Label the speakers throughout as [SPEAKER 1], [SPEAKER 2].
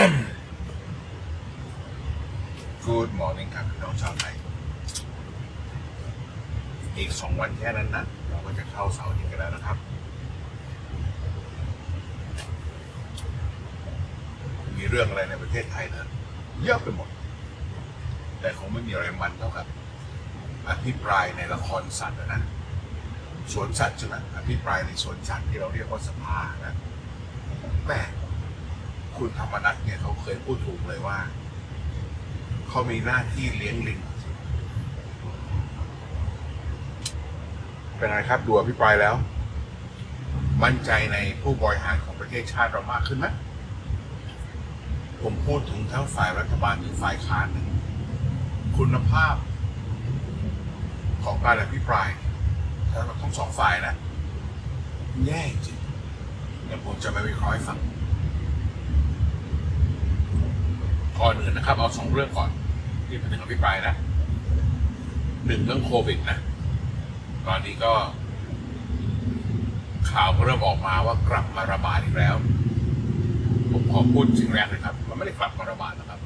[SPEAKER 1] Good morning ครับน้องชาวไทย อีกสองวันแค่นั้นนะ เราก็จะเข้าเสาร์อาทิตย์กันแล้วนะครับ มีเรื่องอะไรในประเทศไทยนะเยอะไปหมด แต่คงไม่มีอะไรมันเท่ากับอภิปรายในละครสัตว์อะนะสวนสัตว์ใช่ไหมอภิปรายในสวนสัตว์ที่เราเรียกว่าสภานะแม่ คุณธรรมนัฐเนี่ยเขาเคยพูดถูกเลยว่า เขามีหน้าที่เลี้ยงลิงเป็นไงครับดูอภิปรายแล้ว มั่นใจในผู้บริหารของประเทศชาติเรามากขึ้นไหมผมพูดถึงทั้งฝ่ายรัฐบาลหรือฝ่ายค้านนะคุณภาพ ของการอภิปรายทั้งสองฝ่ายนะแย่จริงเดี๋ยวผมจะมาวิเคราะห์ให้ฟัง ก่อนอื่นนะครับ เอาสองเรื่องก่อนที่ผมจะอภิปรายนะหนึ่งเรื่องโควิดนะ ตอนนี้ก็ ข่าวก็เริ่มออกมาว่ากลับมาระบาดอีกแล้ว ผมขอพูดสิ่งแรกเลยครับ มันไม่ได้กลับมาระบาดนะครับ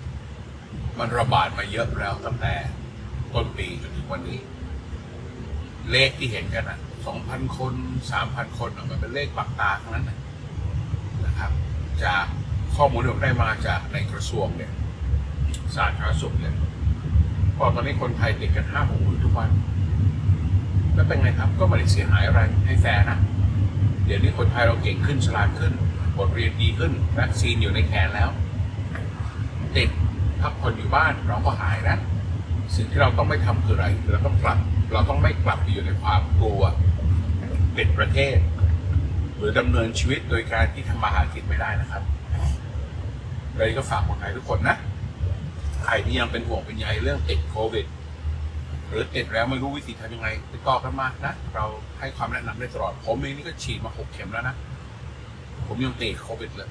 [SPEAKER 1] มันระบาดมาเยอะแล้วตั้งแต่ต้นปีจนถึงวันนี้ เลขที่เห็นกันอะสองพันคนสามพันคนมันเป็นเลขปักตาทั้งนั้นนะนะครับ จากข้อมูลที่ผมได้มาจากในกระทรวงเนี่ย สาธารณสุขเนี่ยพอตอนนี้คนไทยติดกันห้าหกหมื่นทุกวัน แล้วเป็นไงครับ ก็ไม่ได้เสียหายอะไรให้แฟนะ เดี๋ยวนี้คนไทยเราเก่งขึ้นฉลาดขึ้น บทเรียนดีขึ้น วัคซีนอยู่ในแขนแล้ว ติดพักผ่อนอยู่บ้านเราก็หายนะ สิ่งที่เราต้องไม่ทำคืออะไร เราต้องกลับ เราต้องไม่กลับไปอยู่ในความกลัวปิดประเทศ หรือดำเนินชีวิตโดยการที่ทำมาหากินไม่ได้นะครับเลยก็ฝากคนไทยทุกคนนะ ใครที่ยังเป็นห่วงเป็นใยเรื่องติดโควิด หรือติดแล้วไม่รู้วิธีทำยังไงติดต่อกันมานะ เราให้ความแนะนำได้ตลอด ผมเองนี่ก็ฉีดมาหกเข็มแล้วนะ ผมยังติดโควิดเลย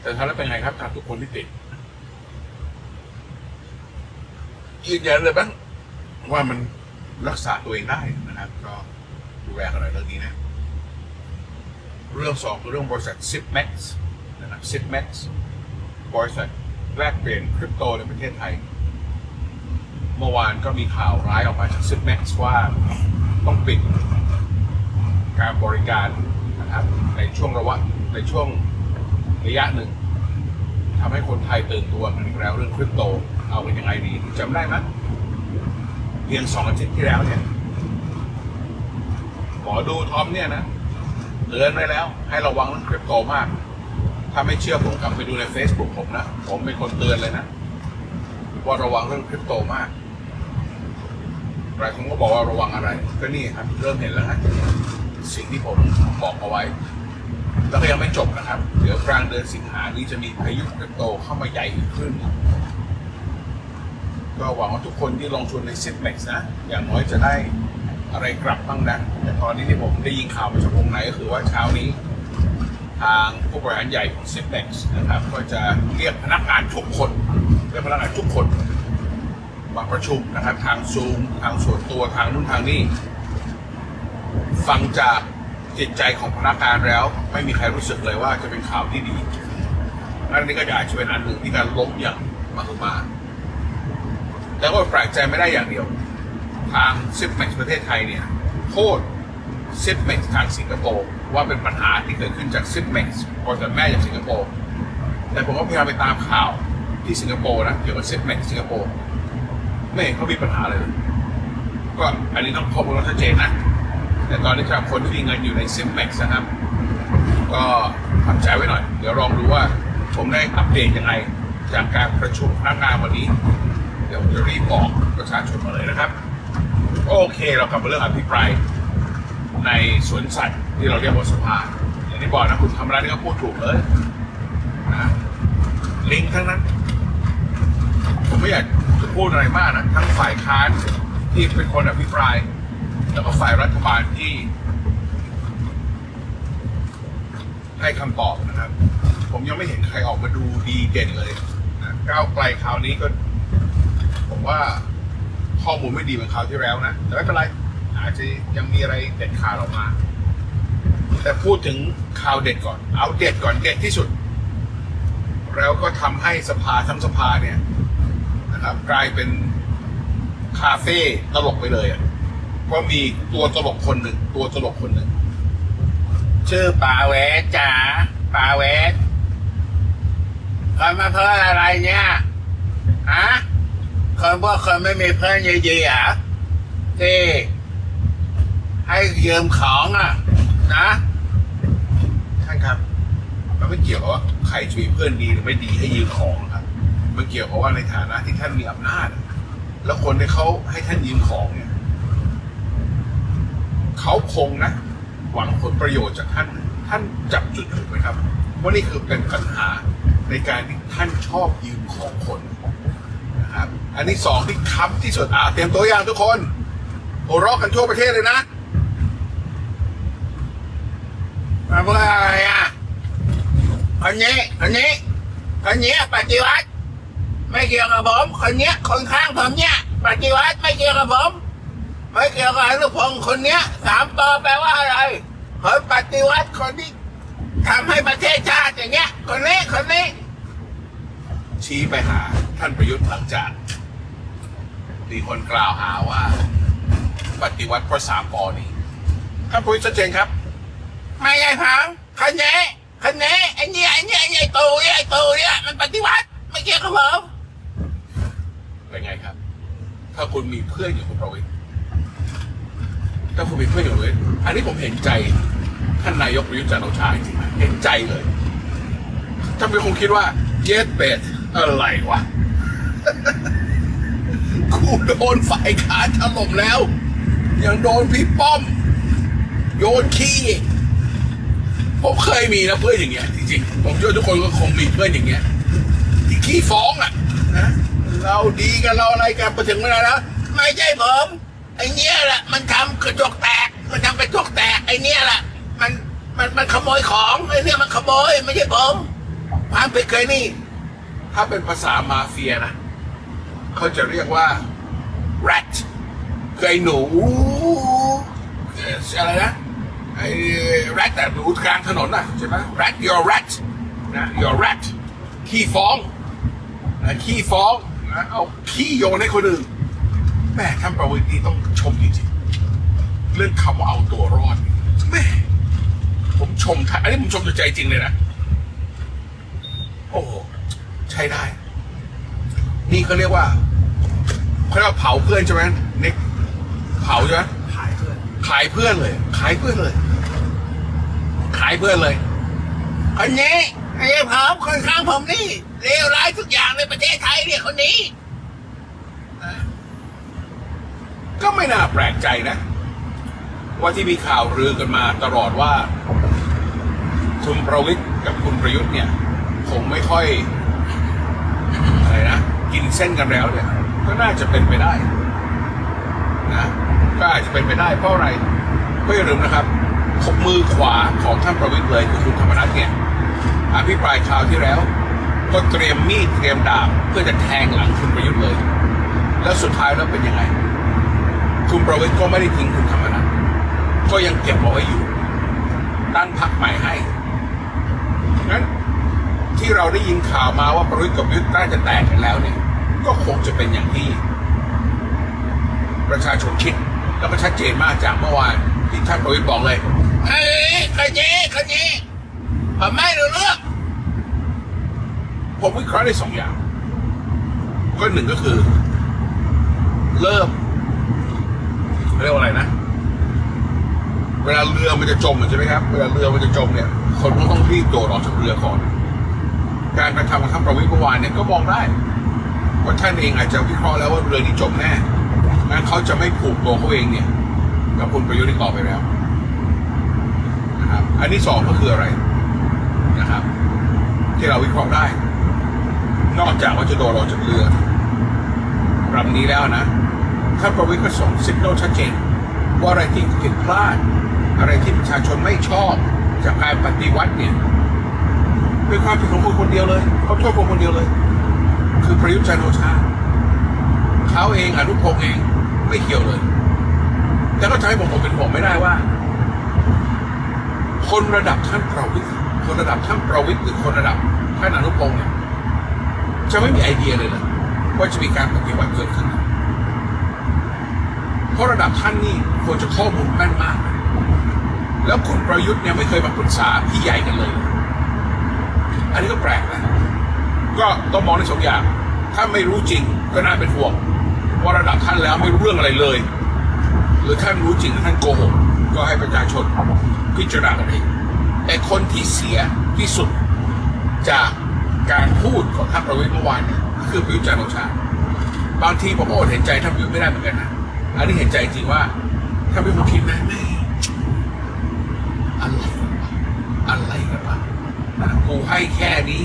[SPEAKER 1] แต่ถ้าแล้วเป็นไงครับกับทุกคนที่ติดยืนยันเลยบ้างว่ามันรักษาตัวเองได้นะครับ ก็ดูแลกันหน่อยเรื่องนี้นะ เรื่องสองคือเรื่องบริษัท Zipmax นะครับ Zipmax บริษัท แลกเปลี่ยนคริปโตในประเทศไทย เมื่อวานก็มีข่าวร้ายออกมาจาก Zipmax ว่าต้องปิดการบริการนะครับในช่วงระวะในช่วงระยะหนึ่งทำให้คนไทยตื่นตัวกันอีกแล้วเรื่องคริปโตเอาเป็นยังไงดีจำได้ไหมเพียงสองอาทิตย์ที่แล้วเนี่ยหมอดูทอมเนี่ยนะเตือนไว้แล้ว ให้ระวังเรื่องคริปโตมาก ถ้าไม่เชื่อผมกลับไปดูใน Facebook ผมนะ ผมเป็นคนเตือนเลยนะ ว่าระวังเรื่องคริปโตมากหลายคนก็บอกว่าระวังอะไร ก็นี่ครับ เริ่มเห็นแล้วนะสิ่งที่ผมบอกเอาไว้ แล้วก็ยังไม่จบนะครับ เดี๋ยวกลางเดือนสิงหานี้จะมีพายุคริปโตเข้ามาใหญ่อีกขึ้น ก็หวังว่าทุกคนที่ลงทุนใน s i p m e x นะ อย่างน้อยจะได้อะไรกลับบ้างนะ แต่ตอนนี้ที่ผมได้ยินข่าวมาจากวงในก็คือว่าเช้านี้ ทางผู้บริหารใหญ่ของ s i p m e x นะครับ ก็จะเรียกพนักงานทุกคนเรียกพนักงานทุกคนมาประชุมนะครับ ทางซูมทางส่วนตัวทางนู่นทางนี่ฟังจากจิตใจของพนักงานแล้ว ไม่มีใครรู้สึกเลยว่าจะเป็นข่าวที่ดีนั่นนี่ก็อาจจะเป็นอันหนึ่งที่การล้มอย่างมหึมาแต่ก็แปลกใจไม่ได้อย่างเดียว ทางซิปแม็กประเทศไทยเนี่ยโทษซิปแม็กทางสิงคโปร์ ว่าเป็นปัญหาที่เกิดขึ้นจากซิปแม็กบริษัทแม่จากสิงคโปร์แต่ผมก็พยายามไปตามข่าวที่สิงคโปร์นะเกี่ยวกับซิปแม็กสิงคโปร์ไม่เห็นเขามีปัญหาเลย ก็อันนี้ต้องข้อมูลชัดเจนนะแต่ตอนนี้ครับคนที่มีเงินอยู่ในซิปแม็กนะครับ ก็ทำใจไว้หน่อย เดี๋ยวลองดูว่าผมได้อัปเดตยังไงจากการประชุมพนักงานวันนี้ เดี๋ยวจะรีบบอกประชาชนมาเลยนะครับ โอเคเรากลับมาเรื่องอภิปรายในสวนสัตว์ ที่เราเรียกว่าสภาอย่างที่บอกนะคุณทำอะไรนี่ก็พูดถูกเลยนะลิงทั้งนั้น ผมไม่อยากจะพูดอะไรมากนะทั้งฝ่ายค้านที่เป็นคนอภิปราย แล้วก็ฝ่ายรัฐบาลที่ ให้คำตอบนะครับ ผมยังไม่เห็นใครออกมาดูดีเด่นเลยนะก้าวไกลคราวนี้ก็ ผมว่าข้อมูลไม่ดีเหมือนคราวที่แล้วนะ แต่ไม่เป็นไรอาจจะยังมีอะไรเด็ดขาดออกมา แต่พูดถึงข่าวเด็ดก่อน เอาเด็ดก่อนเด็ดที่สุด แล้วก็ทำให้สภาทั้งสภาเนี่ยนะครับ กลายเป็นคาเฟ่ตลกไปเลยอะเพราะมีตัวตลกคนหนึ่งตัวตลกคนหนึ่งชื่อป่าเวจ๋าป่าเวสคนมาเพื่ออะไรเนี่ยฮะคนพวกคนไม่มีเพื่อนดีๆเหรอะที่ให้ยืมของอะ นะานครับ มันไม่เกี่ยวกับว่าใครจะมีเพื่อนดีหรือไม่ดีให้ยืมของครับ มันเกี่ยวกับว่าในฐานะที่ท่านมีอำนาจ แล้วคนที่เขาให้ท่านยืมของเนี่ยเขาคงนะ หวังผลประโยชน์จากท่าน ท่านจับจุดถูกไหมครับว่านี่คือเป็นปัญหาในการที่ท่านชอบยืมของคนนะครับ อันที่สองที่ค้ำที่สุดอ่าเตรียมตัวอย่างทุกคนโอรอกกันทั่วประเทศเลยนะ มาเพื่ออะไรอะคนนี้คนนี้คนนี้ปฏิวัติ ไม่เกี่ยวกับผมคนนี้คนข้างผมเนี่ยปฏิวัติไม่เกี่ยวกับผม ไม่เกี่ยวกับอนุพงศ์คนเนี้ยสามต่อแปลว่าอะไรคนปฏิวัติคนที่ทำให้ประเทศชาติอย่างเงี้ย คนนี้คนนี้ ชี้ไปหา ท่านประยุทธ์หลังจากมีคนกล่าวหาว่า ปฏิวัติเพราะสามปอนี้ท่านประยุทธ์ชัดเจนครับ ไม่ใช่ผมคนนี้คนนี้ไอ้เนี่ยไอ้เนี่ยไอ้เนี่ยไอ้ตูเนี่ยไอ้ตูเนี่ยมันปฏิวัติไม่เกี่ยวกับผมเป็นไงครับ ถ้าคุณมีเพื่อนอย่างคุณประวิตรถ้าคุณมีเพื่อนอย่างคุณประวิตรอันนี้ผมเห็นใจท่านนายกประยุทธ์จันทร์โอชาจริงๆเห็นใจเลยท่านเป็นคงคิดว่า เย็ดเป็ดอะไรวะกูโดนฝ่ายค้านถล่มแล้ว ยังโดนพี่ป้อม โยนขี้ ผมเคยมีนะเพื่อนอย่างเงี้ยจริงๆผมเชื่อทุกคนก็คงมีเพื่อนอย่างเงี้ยที่ขี้ฟ้องอะนะเราดีกันเราอะไรกันไปถึงเวลาแล้วไม่ใช่ผมไอ้เนี้ยแหละมันทำกระจกแตก มันทำกระจกแตกไอ้เนี้ยแหละมันมันมันขโมยของไอ้เนี้ยมันขโมยไม่ใช่ผมความผิดเคยนี่ ถ้าเป็นภาษามาเฟียนะเขาจะเรียกว่า rat คือไอ้หนูเอ่ออะไรนะ ไอ้ rat แต่หนูกลางถนนน่ะใช่ไหม rat your rat นะ your rat ขี้ฟ้องนะขี้ฟ้องนะเอาขี้โยนให้คนอื่นแม่ท่านประวิตรนี่ต้องชมจริงๆเรื่องคำว่าเอาตัวรอดแม่ผมชมท่านอันนี้ผมชมจากใจจริงเลยนะ โอ้โหใช้ได้ นี่เขาเรียกว่าเขาเรียกว่าเผาเพื่อนใช่ไหมเน็กเผาใช่ไหม
[SPEAKER 2] ขายเพื่อน
[SPEAKER 1] ขายเพื่อนเลย ขายเพื่อนเลยขายเพื่อนเลยคนนี้ไอ้ผมคนข้างผมนี่เลวร้ายทุกอย่างในประเทศไทยเนี่ยคนนี้ ก็ไม่น่าแปลกใจนะ ว่าที่มีข่าวลือกันมาตลอดว่า คุณประวิทย์กับคุณประยุทธ์เนี่ยคงไม่ค่อยอะไรนะกินเส้นกันแล้วเนี่ยก็น่าจะเป็นไปได้นะก็อาจจะเป็นไปได้เพราะอะไรก็อย่ลืมนะครับ มือขวาของท่านประวิตรเลยคือคุณธรรมนัฐเนี่ยอภิปรายคราวที่แล้ว ก็เตรียมมีดเตรียมดาบเพื่อจะแทงหลังคุณประยุทธ์เลย แล้วสุดท้ายแล้วเป็นยังไง คุณประวิตรก็ไม่ได้ทิ้งคุณธรรมนัฐก็ยังเก็บเอาไว้อยู่ตั้งพรรคใหม่ให้งั้นที่เราได้ยินข่าวมาว่าประวิตรกับยุทธ์น่าจะแตกกันแล้วเนี่ย ก็คงจะเป็นอย่างที่ ประชาชนคิดแล้วก็ชัดเจนมากจากเมื่อวานที่ท่านประวิตรบอกเลย เฮ้ยคนนี้คนนี้ผมไม่รู้เรื่องผมวิเคราะห์ได้สองอย่าง ก็หนึ่งก็คือ เริ่มเรียกว่าอะไรนะ เวลาเรือมันจะจมใช่ไหมครับ เวลาเรือมันจะจมเนี่ย คนก็ต้องรีบโดดออกจากเรือก่อน การกระทำของท่านประวิตรเมื่อวานเนี่ยก็มองได้ว่าท่านเองอาจจะวิเคราะห์แล้วว่าเรือนี้จมแน่งั้นเขาจะไม่ผูกตัวเขาเองเนี่ยกับคุณประยุทธ์อีกต่อไปแล้ว อันที่สองก็คืออะไรนะครับ ที่เราวิเคราะห์ได้ นอกจากว่าจะโดนเราจากเรือลำนี้แล้วนะท่านประวิทย์ก็ส่งสิกโนชัดเจนว่าอะไรที่ผิดพลาด อะไรที่ประชาชนไม่ชอบจากการปฏิวัติเนี่ยเป็นความผิดของคนคนเดียวเลยเขาโทษคนคนเดียวเลย คือประยุทธ์จันโอชาเขาเองอนุพงษ์เองไม่เกี่ยวเลย แต่ก็ให้ผมผมเป็นห่วงไม่ได้ว่า คนระดับท่านประวิทย์คนระดับท่านประวิทย์หรือคนระดับท่านอนุพงษ์เนี่ยจะไม่มีไอเดียเลยนะว่าจะมีการปฏิวัติเกิดขึ้น เพราะระดับท่านนี่ควรจะข้อมูลแม่นมาก แล้วคุณประยุทธ์เนี่ยไม่เคยมาปรึกษาพี่ใหญ่กันเลย อันนี้ก็แปลกนะ ก็ต้องมองในสองอย่าง ถ้าไม่รู้จริงก็น่าเป็นห่วงว่าระดับท่านแล้วไม่รู้เรื่องอะไรเลย หรือท่านรู้จริงท่านโกหกก็ให้ประชาชนพิจารณากันเองแต่คนที่เสียที่สุดจากการพูดของท่านประวิตรเมื่อวานเนี่ยคือประยุทธ์จันทร์โอชา บางทีผมก็อดเห็นใจท่านประยุทธ์ไม่ได้เหมือนกันนะอันนี้เห็นใจจริงว่าถ้าเป็นผมคิดนะแม่อะไรกันวะอะไรกันวะนะกูให้แค่นี้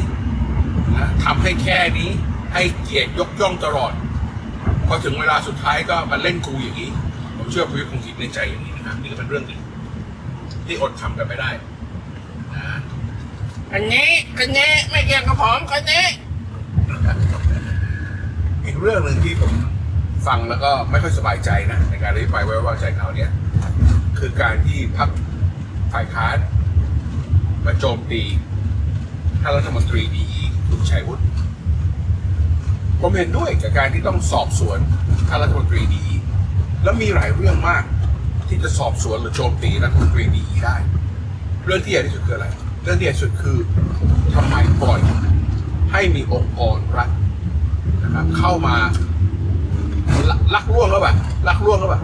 [SPEAKER 1] นะทำให้แค่นี้ให้เกียรติยกย่องตลอดพอถึงเวลาสุดท้ายก็มาเล่นกูอย่างนี้ เชื่อประยุทธ์คงคิดในใจอย่างนี้นะครับนี่ก็เป็นเรื่องหนึ่งที่อดทำกันไม่ได้นะอันนี้อันนี้ไม่เกี่ยวกับผมคนนี้อีกเรื่องหนึ่งที่ผมฟังแล้วก็ไม่ค่อยสบายใจนะในการอภิปรายไว้วางใจเขาวเนี่ย คือการที่พักฝ่ายค้านมาโจมตีท่านรัฐมนตรีดีคุณชัยวุฒิผมเห็นด้วยกับการที่ต้องสอบสวนท่านรัฐมนตรีดี แล้วมีหลายเรื่องมาก ที่จะสอบสวนหรือโจมตีรัฐมนตรีดีได้ เรื่องที่ใหญ่ที่สุดคืออะไร เรื่องที่ใหญ่ที่สุดคือทำไมปล่อยให้มีองค์กรรัฐนะครับเข้ามาลักลักล่วงแล้วแบบลักล่วงแล้วแบบ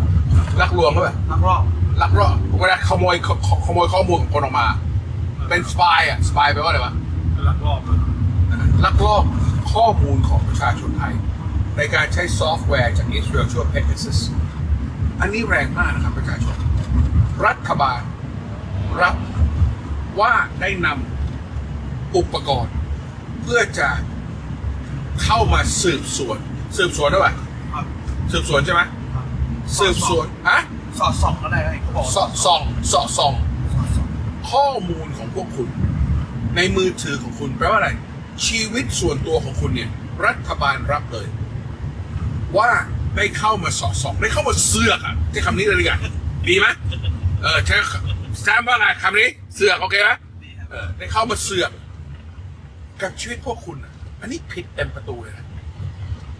[SPEAKER 1] ลักลวงแล้วแบบ
[SPEAKER 2] นักรอบ
[SPEAKER 1] ลักล่วงเวลาขโมยขขขโมยข้อมูลของคนออกมา เป็นสปายอะสปายแปลว่าอะไรวะ
[SPEAKER 2] ลักรอบ
[SPEAKER 1] ลักลอบข้อมูลของประชาชนไทย ในการใช้ซอฟต์แวร์จากอิสราเอลชื่อว่า Pegasus อันนี้แรงมากนะครับประชาชน รัฐบาลรับว่าได้นำอุปกรณ์ เพื่อจะเข้ามาสืบสวน สืบสวนได้ปะ
[SPEAKER 2] ครับ
[SPEAKER 1] สืบสวนใช่ไหม
[SPEAKER 2] ครับ
[SPEAKER 1] สืบสวนฮะ
[SPEAKER 2] สอดส่องก็ได้ไงเขาบอก
[SPEAKER 1] เสาะส่องเสาะส่อง
[SPEAKER 2] สอดส่อง
[SPEAKER 1] ข้อมูลของพวกคุณ ในมือถือของคุณแปลว่าอะไร ชีวิตส่วนตัวของคุณเนี่ย รัฐบาลรับเลย ว่า ได้เข้ามาสอดส่องได้เข้ามาเสือกอะใช้คำนี้เลยดีกว่าดีไหมเออใช้แซมว่าไงคำนี้เสือกโอเคไหมเออได้เข้ามาเสือก กับชีวิตพวกคุณอันนี้ผิดเต็มประตูเลยนะ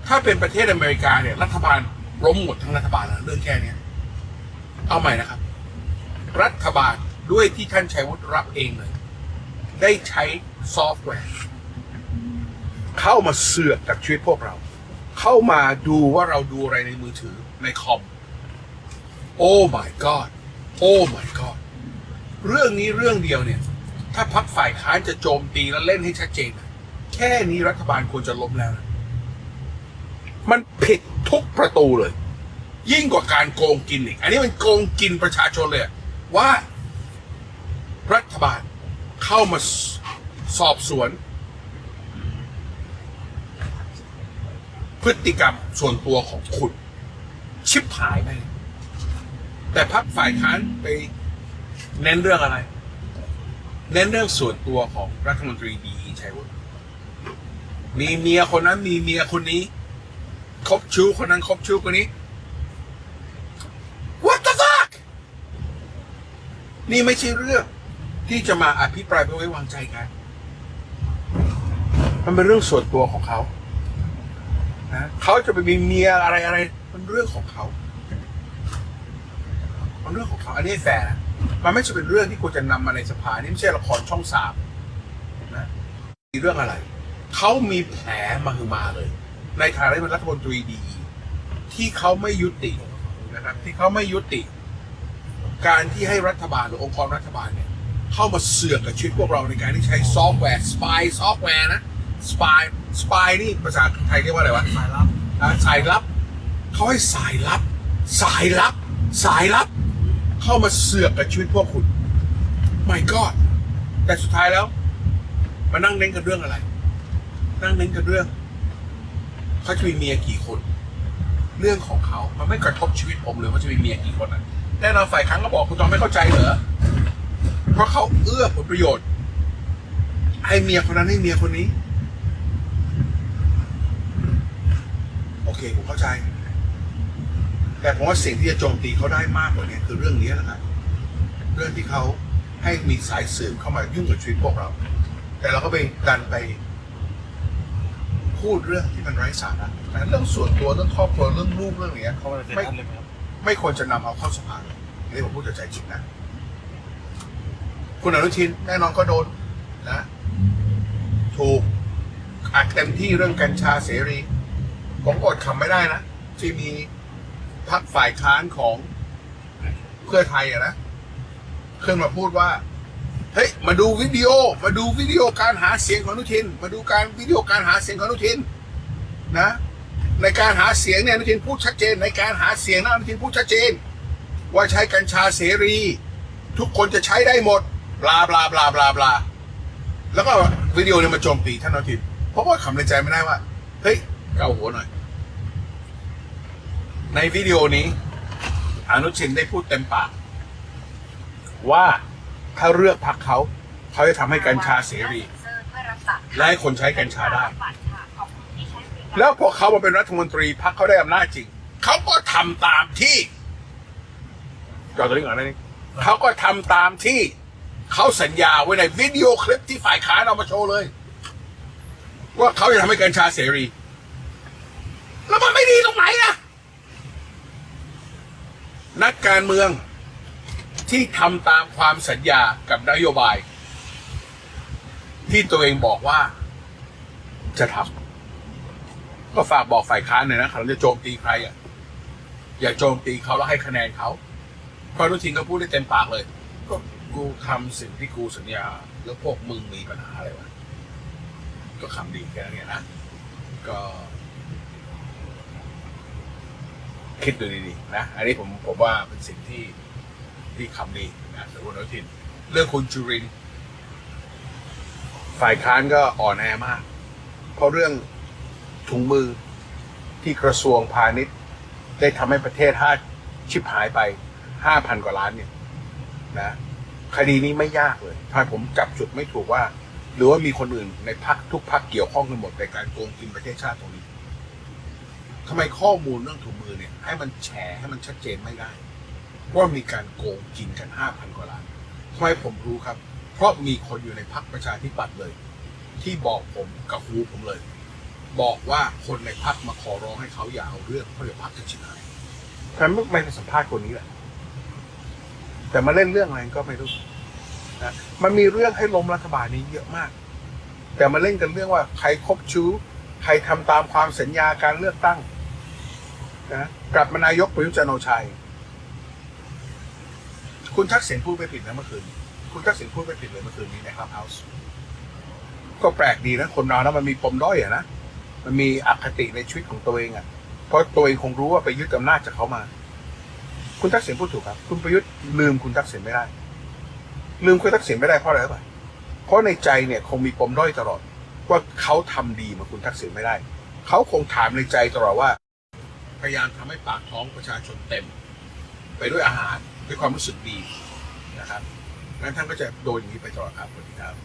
[SPEAKER 1] ถ้าเป็นประเทศอเมริกาเนี่ย รัฐบาลล้มหมดทั้งรัฐบาลแล้วเรื่องแค่นี้เอาใหม่นะครับ รัฐบาลด้วยที่ท่านชัยวุฒิรับเองเลย ได้ใช้ซอฟต์แวร์ เข้ามาเสือกกับชีวิตพวกเรา เข้ามาดูว่าเราดูอะไรในมือถือในคอม โอ้ my god โอ้ my god เรื่องนี้เรื่องเดียวเนี่ย ถ้าพักฝ่ายค้านจะโจมตีและเล่นให้ชัดเจน แค่นี้รัฐบาลควรจะล้มแล้วนะมันผิดทุกประตูเลย ยิ่งกว่าการโกงกินอีก อันนี้มันโกงกินประชาชนเลยว่า รัฐบาลเข้ามาสอบสวน พฤติกรรมส่วนตัวของคุณ ชิบหายไปแต่พักฝ่ายค้านไปเน้นเรื่องอะไร เน้นเรื่องส่วนตัวของรัฐมนตรีดีชัยวุฒิมีเมียคนนั้นมีเมียคนนี้คบชู้คนนั้นคบชู้คนนี้ What the fuck นี่ไม่ใช่เรื่องที่จะมาอภิปรายไม่ไว้วางใจกัน มันเป็นเรื่องส่วนตัวของเขา นะเขาจะไปมีเมียอะไรอะไรมันเรื่องของเขา มันเรื่องของเขา อันนี้แฟร์นะมันไม่ใช่เป็นเรื่องที่ควรจะนำมาในสภานี่ไม่ใช่ละครช่องสามนะมีเรื่องอะไร เขามีแผลมาคือมาเลย ในฐานะที่เป็นรัฐมนตรีดี ที่เขาไม่ยุตินะครับ ที่เขาไม่ยุติ การที่ให้รัฐบาลหรือองค์กรรัฐบาลเนี่ย เข้ามาเสือกกับชีวิตพวกเราในการที่ใช้ซอฟต์แวร์สปายซอฟต์แวร์นะสปาย สปายนี่ภาษาไทยเรียกว่าอะไรวะ
[SPEAKER 2] สายลับ
[SPEAKER 1] อ่าสายลับเขาให้สายลับ สายลับ สายลับ เข้ามาเสือกกับชีวิตพวกคุณ my god แต่สุดท้ายแล้ว มานั่งเน้นกันเรื่องอะไร นั่งเน้นกันเรื่องเขาจะมีเมียกี่คน เรื่องของเขา มันไม่กระทบชีวิตผมเลยว่าจะมีเมียกี่คนอะแน่นอนฝ่ายค้านก็บอกคุณจองไม่เข้าใจเหรอเพราะเขาเอื้อผลประโยชน์ให้เมียคนนั้นให้เมียคนนี้ โอ เคผมเข้าใจ แต่ผมว่าสิ่งที่จะโจมตีเขาได้มากกว่านี้คือเรื่องนี้แหละครับเรื่องที่เขาให้มีสายสืบเข้ามายุ่งกับชีวิตพวกเรา แต่เราก็ไปดันไป พูดเรื่องที่มันไร้สาระนะเรื่องส่วนตัวเรื่องครอบครัวเรื่องลูกเรื่องอะไรเงี้ย
[SPEAKER 2] เขา
[SPEAKER 1] ไม่
[SPEAKER 2] ไม่ค
[SPEAKER 1] วรจะนำเอาเข้าสภาเลยอันนี่ผมพูดจากใจจริงนะ คุณอนุทินแน่นอนก็โดนนะ ถูกอัดเต็มที่เรื่องกัญชาเสรี ผมอดคำไม่ได้นะ ที่มีพักฝ่ายค้านของเพื่อไทยอะนะขึ้นมาพูดว่า เฮ้ย มาดูวิดีโอ มาดูวิดีโอการหาเสียงของนุทิน มาดูการวิดีโอการหาเสียงของนุทิน นะ ในการหาเสียงเนี่ยนุทินพูดชัดเจน ในการหาเสียงนะนุทินพูดชัดเจน ว่าใช้กัญชาเสรี ทุกคนจะใช้ได้หมดบลาบลาบลาบลาบลาแล้วก็วิดีโอเนี่ยมาโจมตีท่านนุทิน เพราะว่าคำในใจไม่ได้ว่า เฮ้ย เกาหัวหน่อย ในวิดีโอนี้ อนุทินได้พูดเต็มปาก ว่าถ้าเลือกพรรคเขา เขาจะทำให้กัญชาเสรี และให้คนใช้กัญชาได้ แล้วพอเขามาเป็นรัฐมนตรีพรรคเขาได้อำนาจจริง เขาก็ทำตามที่จอตัวนี้ก่อนนะนี่เขาก็ทำตามที่เขาสัญญาไว้ในวิดีโอคลิปที่ฝ่ายค้านเอามาโชว์เลย ว่าเขาจะทำให้กัญชาเสรี แล้วมันไม่ดีตรงไหนอะนักการเมืองที่ทำตามความสัญญากับนโยบาย ที่ตัวเองบอกว่าจะทำก็ฝากบอกฝ่ายค้านหน่อยนะเขาจะโจมตีใครอะอย่าโจมตีเขาแล้วให้คะแนนเขาเพราะอนุทินก็พูดได้เต็มปากเลย ก็กูทำสิ่งที่กูสัญญา แล้วพวกมึงมีปัญหาอะไรวะก็คำดีแค่นี้นะก็ คิดดูดีๆนะ อันนี้ผมผมว่าเป็นสิ่งที่ที่คำดีนะสำหรับคุณอนุทิน เรื่องคุณจุรินฝ่ายค้านก็อ่อนแอมาก เพราะเรื่องถุงมือที่กระทรวงพาณิชย์ ได้ทำให้ประเทศห้าชิบหายไปห้าพันกว่าล้านเนี่ยนะคดีนี้ไม่ยากเลย ถ้าผมจับจุดไม่ถูกว่า หรือว่ามีคนอื่นในพักทุกพักเกี่ยวข้องกันหมดในการโกงกินประเทศชาติตรงนี้ ทำไมข้อมูลเรื่องถุงมือเนี่ย ให้มันแฉให้มันชัดเจนไม่ได้ ว่ามีการโกงกินกันห้าพันกว่าล้านทำไมผมรู้ครับ เพราะมีคนอยู่ในพักประชาธิปัตย์เลย ที่บอกผมกับหูผมเลย บอกว่าคนในพักมาขอร้องให้เขาอย่าเอาเรื่องเพราะเดี๋ยวพักจะชิบหายทำไมไม่ไปสัมภาษณ์คนนี้แหละ แต่มาเล่นเรื่องอะไรก็ไม่รู้นะมันมีเรื่องให้ล้มรัฐบาลนี้เยอะมาก แต่มาเล่นกันเรื่องว่าใครคบชู้ ใครทำตามความสัญญาการเลือกตั้ง นะกลับมานายกประยุทธ์จันทร์โอชาอีกคุณทักษิณพูดไม่ผิดนะเมื่อคืน คุณทักษิณพูดไม่ผิดเลยเมื่อคืนนี้ในครับเฮาส์ก็แปลกดีนะ คนเรานะมันมีปมด้อยอะนะ มันมีอคติในชีวิตของตัวเองอะเพราะตัวเองคงรู้ว่าไปยึดอำนาจจากเขามา คุณทักษิณพูดถูกครับ คุณประยุทธ์ลืมคุณทักษิณไม่ได้ ลืมคุณทักษิณไม่ได้เพราะอะไรครู้ป่ะเพราะในใจเนี่ยคงมีปมด้อยตลอด ว่าเขาทำดีมาคุณทักษิณไม่ได้ เขาคงถามในใจตลอดว่า พยายามทำให้ปากท้องประชาชนเต็ม ไปด้วยอาหารด้วยความรู้สึกดีนะครับงั้นท่านก็จะโดนอย่างนี้ไปตลอดครับสวัสดีครับ